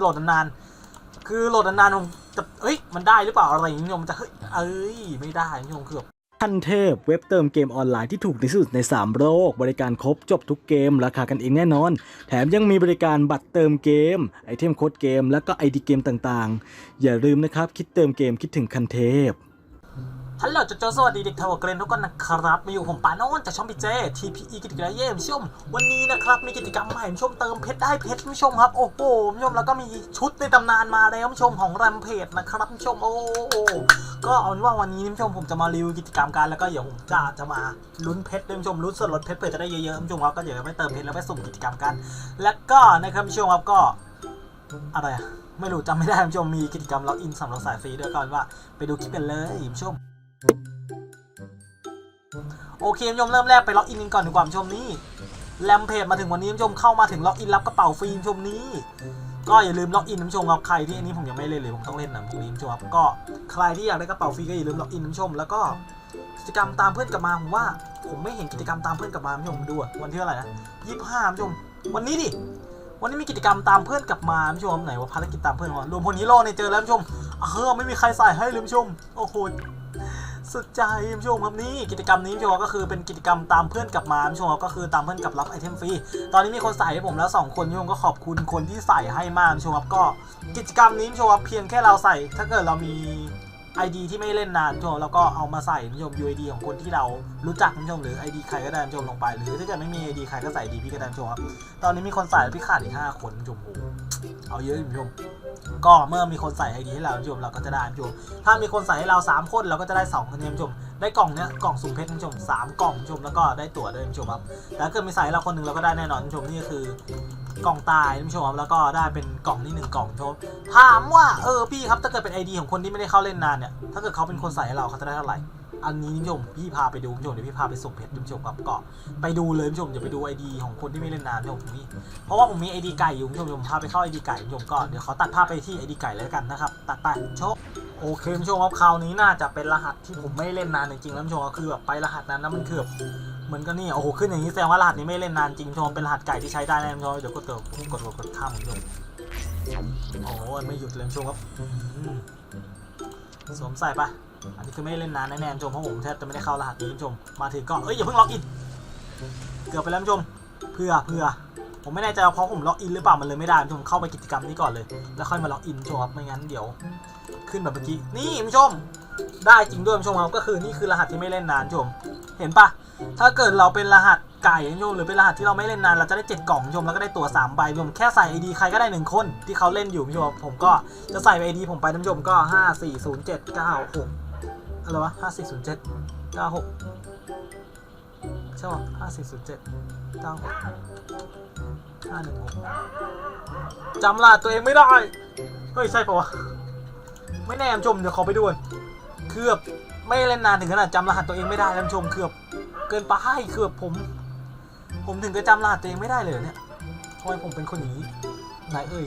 โหลดนานๆคือโหลดนานๆมันจะเอ้ย มันได้หรือเปล่าอะไรอย่างนี้ยมจะ เฮ้ย เอ้ย ไม่ได้นี่ผู้ชมคือแบบทันเทพเว็บเติมเกมออนไลน์ที่ถูกที่สุดใน 3 โลก บริการครบจบทุกเกม ราคากันเองแน่นอน แถมยังมีบริการบัตรเติมเกม ไอเทมโค้ดเกม แล้วก็ไอดีเกมต่างๆ อย่าลืมนะครับ คิดเติมเกมคิดถึงคันเทพ ฮัลโหลจโจสวัสดีเด็กทาวเกรนทุกคนนะครับ มาอยู่ผมปาโนนจากช่องพีเจ TPE กิจกรรมเยี่ยมชม วันนี้นะครับมีกิจกรรมใหม่ชมเติมเพชรได้เพชรผู้ชมครับ โอ้โหคุณผู้ชมแล้วก็มีชุดในตำนานมาแล้วคุณผู้ชมของแรมเพจนะครับคุณผู้ชมโอ้โหก็เอาเป็นว่าวันนี้คุณผู้ชมผมจะมารีวิวกิจกรรมกันแล้วก็เดี๋ยวผมจะจะมาลุ้นเพชรคุณผู้ชมลุ้นส่วนลดเพชรเพื่อจะได้เยอะๆคุณผู้ชมครับก็เดี๋ยวไปเติมเพชรแล้วไปสุ่มกิจกรรมกัน แล้วก็นะครับคุณผู้ชมครับก็อะไรไม่รู้จำไม่ได้คุณผู้ชมมีกิจกรรมล็อกอินสำหรับสายฟรีด้วยก็เอนว่า ไปดูคลิปกันเลยคุณผู้ชม โอเคคุณผู้ชมเริ่มแรกไปล็อกอินกันก่อนดีกว่าชมนี่แรมเพจมาถึงวันนี้ชมเข้ามาถึงล็อกอินรับกระเป๋าฟรีชมนี้ ก็อย่าลืมล็อกอินชมครับใครที่อันนี้ผมยังไม่เล่นเลยผมต้องเล่นนะพรุ่งนี้ชมครับก็ใครที่อยากได้กระเป๋าฟรีก็อย่าลืมล็อกอินชมแล้วก็กิจกรรมตามเพื่อนกลับมาผมว่า ผมไม่เห็นกิจกรรมตามเพื่อนกลับมาชมดูวันที่เท่าไหร่นะยี่ห้าชมวันนี้ดิวันนี้มีกิจกรรมตามเพื่อนกลับมาผู้ชมไหนว่าภารกิจตามเพื่อนวะรวมพลฮีโร่เนี่ยเจอแล้วผู้ชมเออไม่มีใครใส่ให้ลยคุณผู้ชมโอ้โห สุดใจคุณผู้ชมครับนี่กิจกรรมนี้คุณผู้ชมก็คือเป็นกิจกรรมตามเพื่อนกลับมาคุณผู้ชมครับก็คือตามเพื่อนกลับรับไอเทมฟรีตอนนี้มีคนใส่ให้ผมแล้วสองคนคุณผู้ชมก็ขอบคุณคนที่ใส่ให้มากคุณผู้ชมครับก็กิจกรรมนี้คุณผู้ชมครับเพียงแค่เราใส่ ถ้าเกิดเรามี ID ที่ไม่เล่นนานคุณผู้ชมแล้วก็เอามาใส่คุณผู้ชม UID ของคนที่เรารู้จักคุณผู้ชมหรือ ID ใครก็ได้คุณผู้ชมลงไป หรือถ้าเกิดไม่มี ID ใครก็ใส่ ID พี่ก็ได้คุณผู้ชมครับตอนนี้มีคนใส่แล้วพี่ขาดอีกห้าคนคุณผู้ชมเอาเยอะคุณผู้ชม ก็เมื่อมีคนใส่ ID ให้เราคุณผู้ชมเราก็จะได้ชมถ้ามีคนใส่ให้เราสามคนเราก็จะได้สองคะแนนคุณผู้ชมได้กล่องเนี้ยกล่องสุ่มเพชรคุณผู้ชมสามกล่องคุณผู้ชมแล้วก็ได้ตั๋วด้วยคุณผู้ชมครับแต่ถ้าเกิดมีใส่เราคนหนึ่งเราก็ได้แน่นอนคุณผู้ชมนี่ก็คือกล่องตายคุณผู้ชมครับแล้วก็ได้เป็นกล่องนี่หนึ่งกล่องคุณผู้ชมถามว่าเออพี่ครับถ้าเกิดเป็น ID ของคนที่ไม่ได้เข้าเล่นนานเนี่ยถ้าเกิดเขาเป็นคนใส่ให้เราเขาจะได้เท่าไหร่ อันนี้คุณผู้ชมพี่พาไปดูคุณผู้ชมเดี๋ยวพี่พาไปสุ่มเพชรคุณผู้ชมครับเก็ไปดูเลยคุณผู้ชมอย่าไปดู ID ของคนที่ไม่เล่นนานคุณผู้ชมนี่เพราะว่าผมมี ID ไก่อยู่คุณผู้ชมผมพาไปเข้า ID ไก่คุณผู้ชมก็เดี๋ยวขอตัดภาพไปที่ ID ไก่เลยละกันนะครับตัดไปโชคโอเคคุณผู้ชมครับคราวนี้น่าจะเป็นรหัสที่ผมไม่เล่นนานจริงๆแล้วคุณผู้ชมก็คือแบบไปรหัสนั้นแล้วมันคือแบบเหมือนก็นี่โอ้โหขึ้นอย่างนี้แสดงว่ารหัสนี้ไม่เล่นนานจริงคุณผู้ชมเป็นรหัสไก่ที่ใช้ได้แน่คุณผู้ชมเดี๋ยวกดตัวกดกดกดข้ามคุณผู้ชมโอ้โหไม่หยุดเลยคุณผู้ชมครับสวมใส่ไป อันนี้คือไม่ได้เล่นนานแน่ๆชมเพราะผมแทบจะไม่ได้เข้ารหัสนี้ชม มาถึงก็เอ้ยอย่าเพิ่งล็อกอิน เกือบไปแล้วชม เพื่อเพื่อผมไม่แน่ใจว่าเพราะผมล็อกอินหรือเปล่ามันเลยไม่ได้ชมเข้าไปกิจกรรมนี้ก่อนเลย แล้วค่อยมาล็อกอินชมครับไม่งั้นเดี๋ยว ขึ้นแบบเมื่อกี้นี่คุณชม ได้จริงด้วยคุณชมครับก็คือนี่คือรหัสที่ไม่เล่นนานชม เห็นปะถ้าเกิดเราเป็นรหัสไก่ชมหรือเป็นรหัสที่เราไม่เล่นนานเราจะได้เจ็ดกล่องชมแล้วก็ได้ตัวสามใบชมแค่ใส่ ID ใครก็ได้หนึ่งคนที่เขาเล่นอยู่ชมผมก็จะใส่ ID ผมไปชมก็ห้าสี่ศูนย์เจ็ดเก้าหก อะไรวะห้าสี่ศูนย์เจ็ดเก้าหกใช่ป่ะห้าสี่ศูนย์เจ็ดเก้าหกห้าหนึ่งหกจำรหัสตัวเองไม่ได้ เฮ้ย ใช่ปะวะ ไม่แน่คุณผู้ชม เดี๋ยวขอไปดูก่อนคือแบบไม่เล่นนานถึงขนาดจำรหัสตัวเองไม่ได้แล้วคุณผู้ชมคือบ เกินไปคือบผม ผมถึงจะจำรหัสตัวเองไม่ได้เลยเหรอเนี่ยทำไมผมเป็นคนอย่างนี้ไหนเอ่ย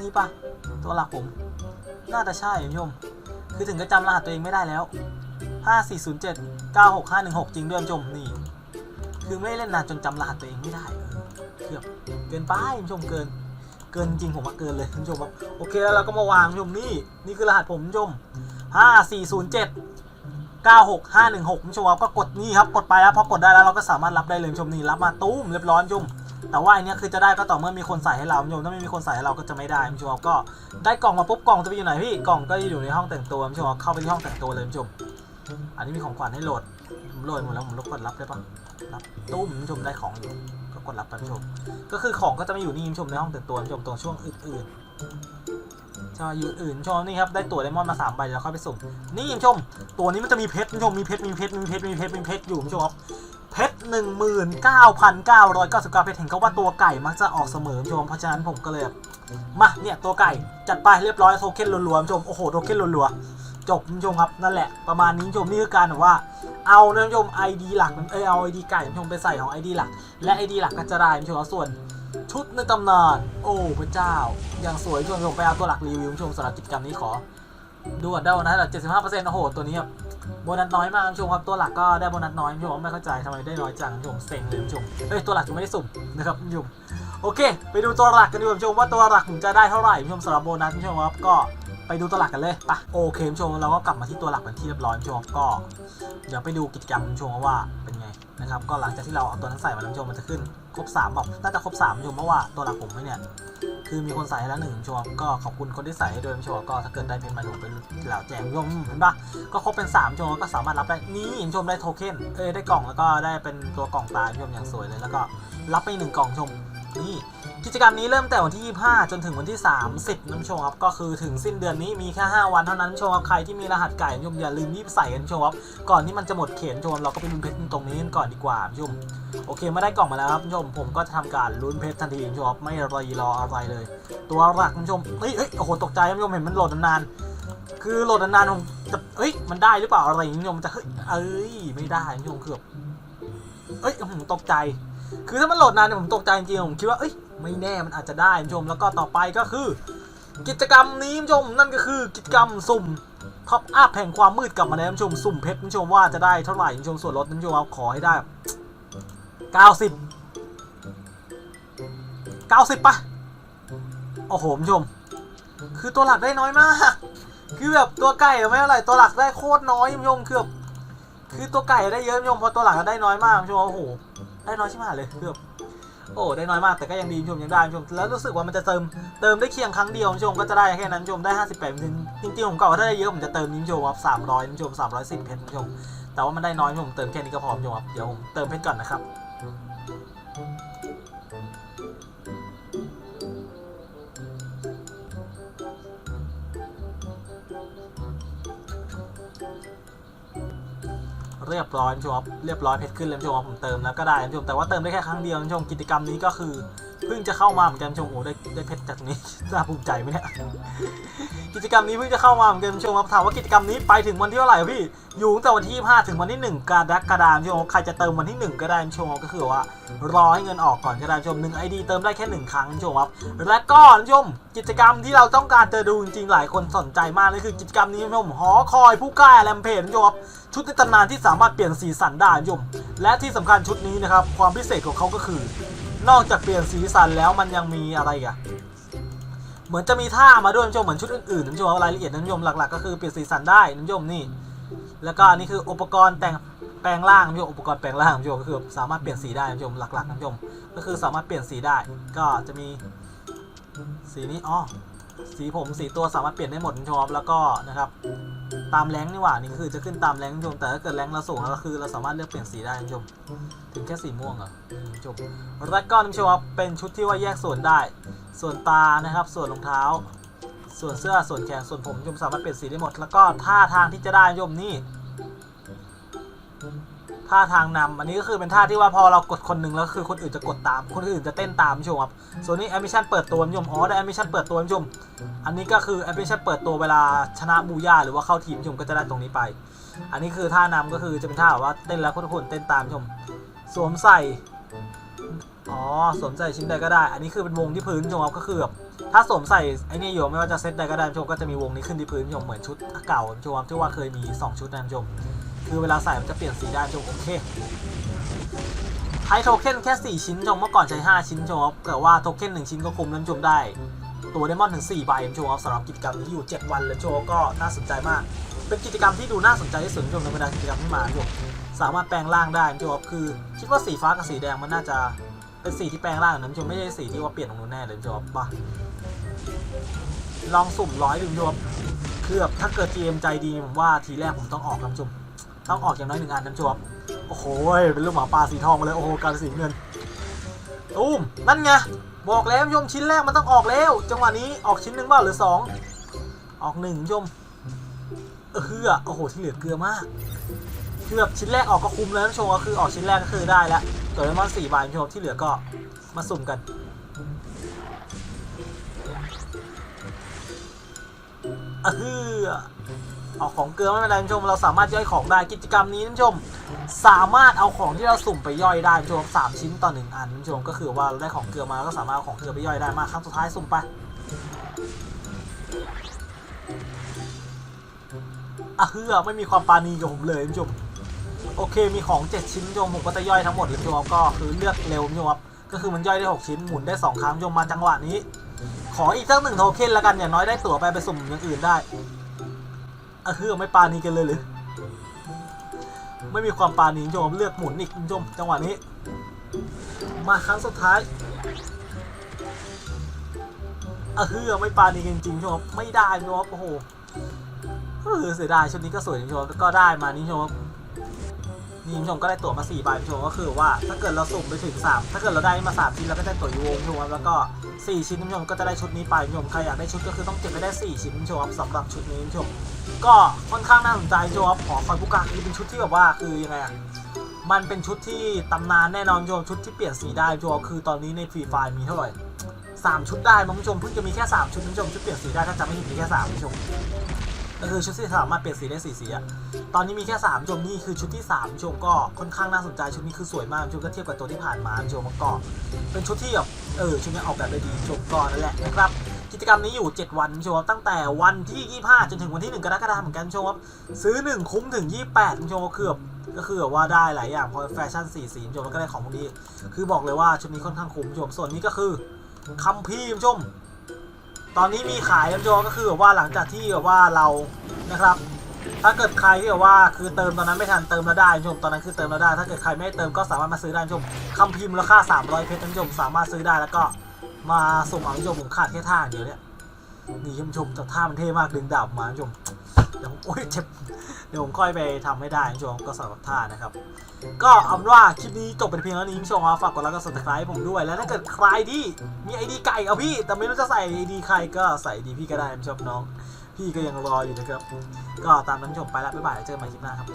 นี่ปะตัวหลักผม น่าจะใช่คุณผู้ชม คือถึงจะจำรหัสตัวเองไม่ได้แล้ว 5407 96516 จริงด้วยคุณผู้ชมนี่ คือไม่เล่นนานจนจำรหัสตัวเองไม่ได้เออคือบเกินไปคุณผู้ชมเกิน เกินจริงผมว่าเกินเลยคุณผู้ชมครับโอเคแล้วเราก็มาวางคุณผู้ชมนี่ นี่คือรหัสผมคุณผู้ชมห้าสี่ศูนย์เจ็ดเก้าหกห้าหนึ่งหกคุณผู้ชมครับก็กดนี่ครับกดไปแล้วพอกดได้แล้วเราก็สามารถรับได้เลยคุณผู้ชมนี่รับมาตุ้มเรียบร้อยคุณผู้ชม แต่ว่าอันนี้คือจะได้ก็ต่อเมื่อมีคนใส่ให้เราคุณผู้ชมถ้าไม่มีคนใส่ให้เราก็จะไม่ได้คุณผู้ชมก็ได้กล่องมาปุ๊บกล่องจะไปอยู่ไหนพี่กล่องก็อยู่ในห้องแต่งตัวคุณผู้ชมเข้าไปที่ห้องแต่งตัวเลยคุณผู้ชมอันนี้มีของขวัญให้โหลดผมโหลดหมดแล้วผมรบกดรับได้ปะรับตุ้มคุณผู้ชมได้ของอยู่ก็กดรับไปคุณผู้ชมก็คือของก็จะไม่อยู่นี่คุณผู้ชมในห้องแต่งตัวคุณผู้ชมตรงช่วงอื่นๆใช่อยู่อื่นชมนี่ครับได้ตั๋วไดมอนด์มาสามใบแล้วค่อยไปสุ่มนี่คุณผู้ชมตัวนี้มันจะมีเพชรคุณผู้ชมมีเพชรมีเพชรมีเพชรมีเพชรมีเพชรอยู่คุณผู้ชมครับ เพชรหนึ่งหมื่นเก้าพันเก้าร้อยเก้าสิบเก้าเพชรเห็นเขาว่าตัวไก่มักจะออกเสมอชม เพราะฉะนั้นผมก็เลยมาเนี่ยตัวไก่จัดไปเรียบร้อยโทเค็นรัวๆชมโอ้โหโทเค็นรัวๆจบคุณผู้ชมครับนั่นแหละประมาณนี้ชมนี่คือการแบบว่าเอานะคุณผู้ชม ID หลักเออเอา ID ไก่คุณผู้ชมไปใส่ของ ID หลัก และ ID หลักก็จะได้คุณผู้ชมส่วนชุดในตำนาน โอ้พระเจ้า อย่างสวยชวนผมไปเอาตัวหลักรีวิวคุณผู้ชมสำหรับกิจกรรมนี้ขอ ดูก่อนได้นะแต่75%โอ้โห ตัวนี้แบบโบนัสน้อยมากท่านผู้ชมครับ ตัวหลักก็ได้โบนัสน้อยท่ผู้ชมไม่เข้าใจทำไมได้น้อยจังท่ผู้ชมเซ็งเลยท่านผู้ชมเอ้ยตัวหลักยังไม่ได้สุ่มนะครับท่านผู้ชมโอเค ไปดูตัวหลักกันดีกว่าท่านผู้ชมว่าตัวหลักผมจะได้เท่าไหร่ท่านผู้ชมสำหรับโบนัสท่านผู้ชมครับก็ไปดูตัวหลักกันเลยไปโอเคท่านผู้ชมเราก็กลับมาที่ตัวหลักเป็นที่เรียบร้อยท่านผู้ชมก็เดี๋ยวไปดูกิจกรรมท่านผู้ชมว่าเป็นไง นะครับก็หลังจากที่เราเอาตัวนั้นใส่มาท่านผู้ชมมันจะขึ้นครบ3บอกน่าจะครบ3ามชมเพราะว่าตัวหลักผมไม่เนี่ยคือมีคนใส่แล้วหนึ่งชมก็ขอบคุณคนที่ใส่ให้ด้วยชมก็ถ้าเกิดได้เป็นมาถูกเป็นเหล่าแจกยมเห็นปะก็ครบเป็น3ชมก็สามารถรับได้นี่ชมได้โทเค็นเอ้ได้กล่องแล้วก็ได้เป็นตัวกล่องตาชมอย่างสวยเลยแล้วก็รับไปหนึ่งกล่องชมนี่ กิจกรรมนี้เริ่มแต่วันที่ 25 จนถึงวันที่ 30นะชมครับก็คือถึงสิ้นเดือนนี้มีแค่ 5 วันเท่านั้นชมครับใครที่มีรหัสไก่ชมอย่าลืมรีบใส่กันชมครับก่อนที่มันจะหมดเขตชมเราก็ไปลุ้นเพชรตรงนี้กันก่อนดีกว่าชมโอเคไม่ได้กล่องมาแล้วครับคุณผู้ชมผมก็จะทำการลุ้นเพชรทันทีคุณผู้ชมไม่รอรออะไรเลย ตัวหลักคุณผู้ชมเฮ้ยเฮ้ยโอ้โหตกใจคุณผู้ชมเห็นมันโหลดนานคือโหลดนานๆผมจะเฮ้ย มันได้หรือเปล่าอะไรอย่างนี้คุณผู้ชมจะเฮ้ย เอ้ย ไม่ได้คุณผู้ชมคือบ เอ้ยผมตกใจ คือถ้ามันโหลดนานเนี่ยผมตกใจจริงผมคิดว่า เอ้ย ไม่แน่มันอาจจะได้คุณผู้ชม แล้วก็ต่อไปก็คือ กิจกรรมนี้คุณผู้ชมนั่นก็คือกิจกรรมสุ่มท็อปอัพแห่งความมืดกลับมาแล้วคุณผู้ชมสุ่มเพชรคุณผู้ชมว่าจะได้เท่าไหร่คุณผู้ชมส่วนลดคุณผู้ชมเอาขอให้ได้เก้าสิบเก้าสิบปะโอ้โหคุณผู้ชม คือตัวหลักได้น้อยมาก คือแบบตัวไก่ไม่เท่าไหร่ตัวหลักได้โคตรน้อยคุณผู้ชมคือแบบคือตัวไก่ได้เยอะคุณผู้ชมพราะตัวหลักได้น้อยมากคุณผู้ชมโอ้โหได้น้อยใช่ไหมเลยคือแบบ โอ้ได้น้อยมากแต่ก็ยังดีคุณผู้ชมยังได้คุณผู้ชมแล้วรู้สึกว่ามันจะเติมเติมได้เคียงครั้งเดียวคุณผู้ชมก็จะได้แค่นั้นคุณผู้ชมได้ 58จริงจริงๆผมกะว่าถ้าได้เยอะผมจะเติมนิ้วคุณผู้ชมครับ300คุณผู้ชม310เพชรชมแต่ว่ามันได้น้อยชมเติมแค่นี้ก็พอชมครับเดี๋ยวผมเติมเพชรก่อนนะครับ เรียบร้อยคุณผู้ชมเรียบร้อยเพชรขึ้นเล้วคุณผู้ชมผมเติมแล้วก็ได้คุณผู้ชมแต่ว่าเติมได้แค่ครั้งเดียวคุณผู้ชมกิจกรรมนี้ก็คือ เพิ่งจะเข้ามาเหมือนกันชมโอ้ได้ได้เพชรจากนี้น่าภูมิใจไหมเนี่ยกิจกรรมนี้เพิ่งจะเข้ามาเหมือนกันชมครับถามว่ากิจกรรมนี้ไปถึงวันที่เท่าไหร่พี่อยู่ตั้งแต่วันที่25ถึงวันที่ 1กรกฎาคมชมใครจะเติมวันที่ 1 ก็ได้ชมก็คือว่ารอให้เงินออกก่อนก็ได้คุณผู้ชม1 ID เติมได้แค่ 1 ครั้งชมครับและก็ชมกิจกรรมที่เราต้องการจะดูจริงๆหลายคนสนใจมากเลยคือกิจกรรมนี้ชมหอคอยผู้กล้าแรมเพจชมครับชุดในตำนานที่สามารถเปลี่ยนสีสันได้ชมและที่สำคัญชุดนี้นะครับความพิเศษของเขาก็คือ นอกจากเปลี่ยนสีสันแล้วมันยังมีอะไรอีกะเหมือนจะมีท่ามาด้วยท่นผู้ชมเหมือนชุดอื่นๆท่นผู้ชมรายละเอียดท่นผู้ชมหลักๆ ก็คือเปลี่ยนสีสันได้ท่นผู้ชมนี่ แล้วก็นนี้คืออุปกรณ์แต่งแปลงร่างนผู้ชมอุปกรณ์แปลงร่างท่นผู้ชมก็คือสามารถเปลี่ยนสีได้ท่นผู้ชมหลักๆท่นผู้ชมก็คือสามารถเปลี่ยนสีได้ ก็จะมีสีนี้อ๋อสีผมสีตัวสามารถเปลี่ยนได้หมดท่นผู้ชมครับแล้วก็นะครับ ตามแรงนี่หว่านี่คือจะขึ้นตามแรงท่านผู้ชมแต่ถ้าเกิดแรงเราสูงแล้วก็คือเราสามารถเลือกเปลี่ยนสีได้ท่านผู้ชมถึงแค่สีม่วงเหรออืมท่านผู้ชมแล้วก็ท่านผู้ชมครับเป็นชุดที่ว่าแยกส่วนได้ ส่วนตานะครับ ส่วนรองเท้า ส่วนเสื้อส่วนแขนส่วนผมชมสามารถเปลี่ยนสีได้หมด แล้วก็ท่าทางที่จะได้ชมนี่ ท่าทางนำอันนี้ก็คือเป็นท่าที่ว่าพอเรากดคนหนึ่งแล้วคือคนอื่นจะกดตาม คนอื่นจะเต้นตามชมครับส่วนนี้แอมิชันเปิดตัวชมอ๋อได้แอมิชันเปิดตัวชมอันนี้ก็คือแอมิชันเปิดตัวเวลาชนะบูย่าหรือว่าเข้าทีมชมก็จะได้ตรงนี้ไป อันนี้คือท่านำก็คือจะเป็นท่าแบบว่าเต้นแล้วทุกคนเต้นตามชม สวมใส่อ๋อสวมใส่ชิ้นใดก็ได้ อันนี้คือเป็นวงที่พื้นชมครับก็คือแบบถ้าสวมใส่ไอ้นี่อยู่ไม่ว่าจะเซตใดก็ได้ชมก็จะมีวงนี้ขึ้นที่พื้นชมเหมือนชุดเก่าชมที่ว่าเคยมี 2 ชุดนะชม คือเวลาใส่มันจะเปลี่ยนสีได้ชมโอเคใช้โทเค็นแค่ 4 ชิ้นชมเมื่อก่อนใช้ 5 ชิ้นชมครับแต่ว่าโทเค็น1 ชิ้นก็คุมแล้วชมได้ ตัวเดมอนถึง 4 ใบชมครับสำหรับกิจกรรมนี้อยู่ 7 วันเลยชมก็น่าสนใจมาก เป็นกิจกรรมที่ดูน่าสนใจที่สุดชมในบรรดากิจกรรมที่มาชมสามารถแปลงร่างได้ชมครับคือ คิดว่าสีฟ้ากับสีแดงมันน่าจะเป็นสีที่แปลงร่างนะผู้ชมไม่ใช่สีที่ว่าเปลี่ยนตรงนู้นแน่เลยผู้ชมปะลองสุ่มร้อยดูผู้ชมคือแบบถ้าเกิด GM ใจดีผมว่าทีแรกผมต้องออกครับผู้ชม ต้องออกอย่างน้อยหนึ่งอันนะผู้ชมโอ้โหเป็นลูกหมาปลาสีทองมาเลยโอ้โหการสีเงินตูมนั่นไงบอกแล้วผู้ชมชิ้นแรกมันต้องออกแล้ว จังหวะนี้ออกชิ้นหนึ่งบ้างหรือสองออกหนึ่งผู้ชมเออคือโอ้โหที่เหลือเกลือมากคือแบบชิ้นแรกออกก็คุ้มแล้วนะผู้ชมก็คือออกชิ้นแรกก็คือได้แล้วตัวเลมอนสี่ใบผู้ชมที่เหลือก็มาสุ่มกันเออ ออกของเกลือไม่เป็นไรผู้ชม เราสามารถย่อยของได้กิจกรรมนี้ผู้ชม สามารถเอาของที่เราสุ่มไปย่อยได้ผู้ชมสามชิ้นต่อหนึ่งอันผู้ชมก็คือว่าเราได้ของเกลือมาแล้วก็สามารถเอาของเกลือไปย่อยได้มาครั้งสุดท้ายสุ่มไปอะเฮือไม่มีความปาณีกับผมเลยคุณผู้ชมโอเคมีของ 7 ชิ้นคุณผู้ชมผมก็จะย่อยทั้งหมดเลยคุณผู้ชมก็คือเลือกเร็วคุณผู้ชมครับก็คือมันย่อยได้ 6 ชิ้นหมุนได้ 2 ครั้งคุณผู้ชมมาจังหวะนี้ ขออีกสักหนึ่งโทเค็นแล้วกันอย่างน้อยได้ตั๋วไปไปสุ่มอย่างอื่นได้ อะเฮือไม่ปานีกันเลยหรือไม่มีความปานีคุณผู้ชมเลือกหมุนอีกคุณผู้ชมจังหวะนี้ มาครั้งสุดท้ายอะเฮือไม่ปานีกันจริงๆคุณผู้ชมไม่ได้คุณผู้ชมโอ้โหเสียดายชุดนี้ก็สวยคุณผู้ชมก็ได้มานี่คุณผู้ชม นี่ผู้ชมก็ได้ตั๋วมา4ใบคุณผู้ชมก็คือว่าถ้าเกิดเราสุ่มไปถึง 3 ถ้าเกิดเราได้มา 3 ชิ้นเราก็ได้ตั๋วยูโวคุณผู้ชมครับแล้วก็ 4 ชิ้นคุณผู้ชมก็จะได้ชุดนี้ไปคุณผู้ชมใครอยากได้ชุดก็คือต้องเก็บไปได้ 4 ชิ้นคุณผู้ชมครับสำหรับชุดนี้คุณผู้ชมก็ค่อนข้างน่าสนใจคุณผู้ชมครับหอคอยผู้กล้าคือเป็นชุดที่แบบว่าคือยังไงอะมันเป็นชุดที่ตำนานแน่นอนคุณผู้ชมชุดที่เปลี่ยนสีได้คุณผู้ชมคือตอนนี้ในฟรีไฟมีเท่าไหร่สามชุดได้มั้งคุณผู้ชมเพิ่งจะมีแค่สามชุดคุณผู้ชมชุดเปลี่ยนสีได้ถ้าจำไม่ผิดมีแค่สามคุณผู้ชม ก็คือชุดที่สามารถเปลี่ยนสีได้สี่สีอะตอนนี้มีแค่3ชมนี่คือชุดที่3ชมก็ค่อนข้างน่าสนใจชุดนี้คือสวยมากชมก็เทียบกับตัวที่ผ่านมาชมก็เป็นชุดที่แบบเออชุดนี้ออกแบบได้ดีชมก็นั่นแหละนะครับกิจกรรมนี้อยู่ 7 วันชมตั้งแต่วันที่ 25 จนถึงวันที่ 1 กรกฎาคมเหมือนกันชมซื้อ 1 คุ้มถึง 28ชมก็คือแบบก็คือแบบว่าได้หลายอย่างพอแฟชั่นสีสีชมแล้วก็ได้ของพวกนี้คือบอกเลยว่าชุดนี้ค่อนข้างคุ้มชมส่วนนี้ก็คือคัมภีร์ชม ตอนนี้มีขายนะชมก็คือแบบว่าหลังจากที่แบบว่าเรานะครับ ถ้าเกิดใครที่แบบว่าคือเติมตอนนั้นไม่ทันเติมแล้วได้ชมตอนนั้นคือเติมแล้วได้ ถ้าเกิดใครไม่เติมก็สามารถมาซื้อได้ชมคำพิมพ์มูลค่า 300 เพชรท่านผู้ชมสามารถซื้อได้แล้วก็มาส่งเอาท่านผู้ชมผมขาดแค่ท่าเดียวเนี่ยนี่ท่านผู้ชมจากท่ามันเท่มากดึงดาบมาท่านผู้ชม เดี๋ยวผมโอ้ยเจ็บเดี๋ยวผมค่อยไปทำให้ได้ท่านผู้ชมก็สำหรับท่านะครับ ก็เอาเป็นว่าคลิปนี้จบเป็นเพียงเท่านี้คุณผู้ชมครับฝากกดไลค์กด subscribe ผมด้วย แล้วถ้าเกิดใครที่มีไอดีไก่เอาพี่ แต่ไม่รู้จะใส่ไอดีใครก็ใส่ดีพี่ก็ได้คุณผู้ชมน้อง พี่ก็ยังรออยู่นะครับ ก็ตามนั้นชมไปแล้วบ๊ายบายเจอกันใหม่คลิปหน้าครับ